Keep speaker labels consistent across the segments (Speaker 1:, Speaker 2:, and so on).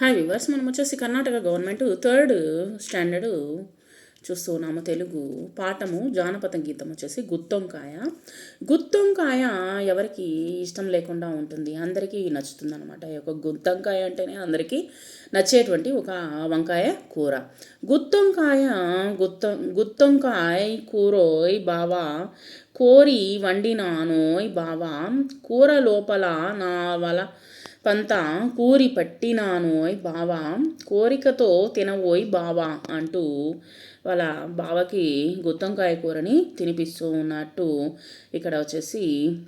Speaker 1: Hi viewers మనం వచ్చేసి Karnataka government third standard చూస్తూ ఉన్నాము. తెలుగు పాఠము జానపద గీతం వచ్చేసి గుత్తొంకాయ. గుత్తొంకాయ ఎవరికి ఇష్టం లేకుండా ఉంటుంది? అందరికీ నచ్చుతుంది అనమాట ఈ యొక్క గుత్తొంకాయ అంటేనే అందరికీ నచ్చేటువంటి ఒక వంకాయ కూర. గుత్తొంకాయ గుత్త గుత్తొంకాయ కూరోయ్ బావా కోరి వండినానోయ్ బావా కూర లోపల నా వల పంత కూరి పట్టినానోయ్ బావా కోరికతో తినవోయ్ బావా అంటూ వాళ్ళ బావకి గుత్తంకాయ కూరని తినిపిస్తూ ఉన్నట్టు ఇక్కడ వచ్చేసి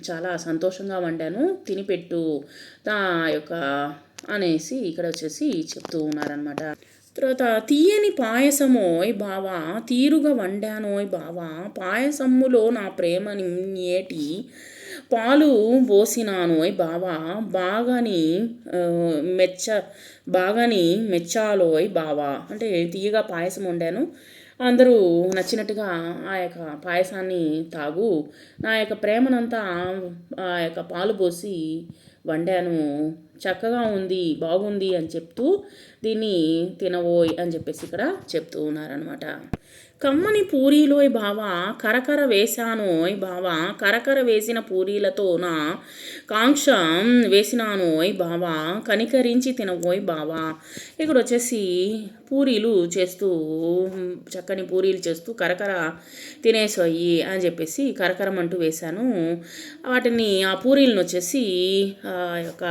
Speaker 1: చాలా సంతోషంగా వండాను. తినిపెట్టు తా యొక్క అనేసి ఇక్కడ వచ్చేసి చెప్తూ ఉన్నారనమాట తర్వాత తీయని పాయసమోయ్ బావా తీరుగా వండానోయ్ బావా పాయసమ్ములో నా ప్రేమని ఏటి పాలు పోసినానోయ్ బావా బాగాని మెచ్చ బాగాని మెచ్చాలోయ్ బావా. అంటే తీయగా పాయసం వండాను. అందరూ నచ్చినట్టుగా ఆ యొక్క పాయసాన్ని తాగు. నా యొక్క ప్రేమనంతా ఆ యొక్క పాలు పోసి వండాను. చక్కగా ఉంది బాగుంది అని చెప్తూ దీన్ని తినవోయ్ అని చెప్పేసి ఇక్కడ చెప్తూ ఉన్నారనమాట కమ్మని పూరీలోయ్ బావా కరకర వేశానోయ్ బావా కరకర వేసిన పూరీలతో నా కాంక్ష వేసినానోయ్ బావా కనికరించి తినవోయ్ బావా. ఇక్కడ వచ్చేసి పూరీలు చేస్తూ చక్కని పూరీలు చేస్తూ కరకర తినేసోయి అని చెప్పేసి కరకరం అంటూ వేశాను. వాటిని ఆ పూరీలను వచ్చేసి యొక్క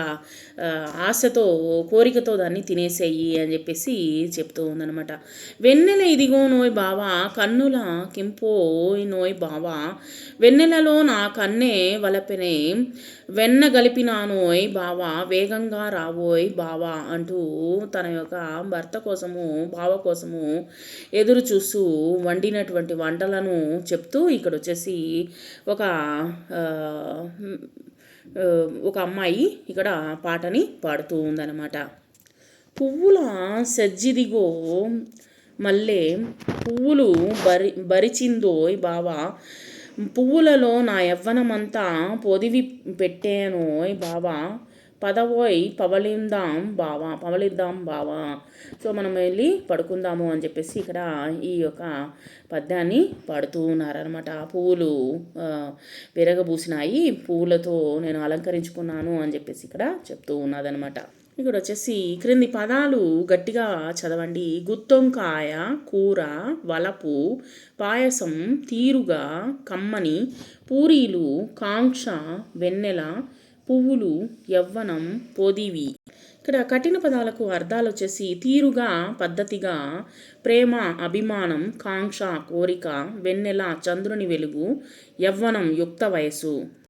Speaker 1: ఆశతో కోరికతో దాన్ని తినేసేయి అని చెప్పేసి చెప్తూ ఉందనమాట వెన్నెల ఇదిగో నోయ్ బావా కన్నుల కింపోయ్ నోయ్ బావా వెన్నెలలో నా కన్నే వలపెనే వెన్న గలిపినానోయ్ బావా వేగంగా రావోయ్ బావా అంటూ తన యొక్క భర్త కోసము బావ కోసము ఎదురు చూస్తూ వండినటువంటి వంటలను చెప్తూ ఇక్కడ వచ్చేసి ఒక ఒక అమ్మాయి ఇక్కడ పాటని పాడుతూ ఉందన్నమాట. పువ్వుల సజ్జిదిగో మళ్ళీ పువ్వులు బరి బరిచిందోయ్ బావా. పువ్వులలో నా యవ్వనమంతా పొదివి పెట్టానోయ్ బావా. పదవోయ్ పవలిందాం బావా పవలిద్దాం బావా. సో మనం వెళ్ళి పడుకుందాము అని చెప్పేసి ఇక్కడ ఈ యొక్క పద్యాన్ని పాడుతూ ఉన్నారనమాట పువ్వులు విరగబూసినాయి. పువ్వులతో నేను అలంకరించుకున్నాను అని చెప్పేసి ఇక్కడ చెప్తూ ఉన్నదనమాట ఇక్కడ వచ్చేసి క్రింది పదాలు గట్టిగా చదవండి. గుత్తొంకాయ కూర వలపు పాయసం తీరుగా కమ్మని పూరీలు కాంక్ష వెన్నెల పువ్వులు యవ్వనం పోదీవి. ఇక్కడ కఠిన పదాలకు అర్థాలు వచ్చేసి తీరుగా పద్ధతిగా ప్రేమ అభిమానం కాంక్ష కోరిక వెన్నెల చంద్రుని వెలుగు యవ్వనం యుక్త వయసు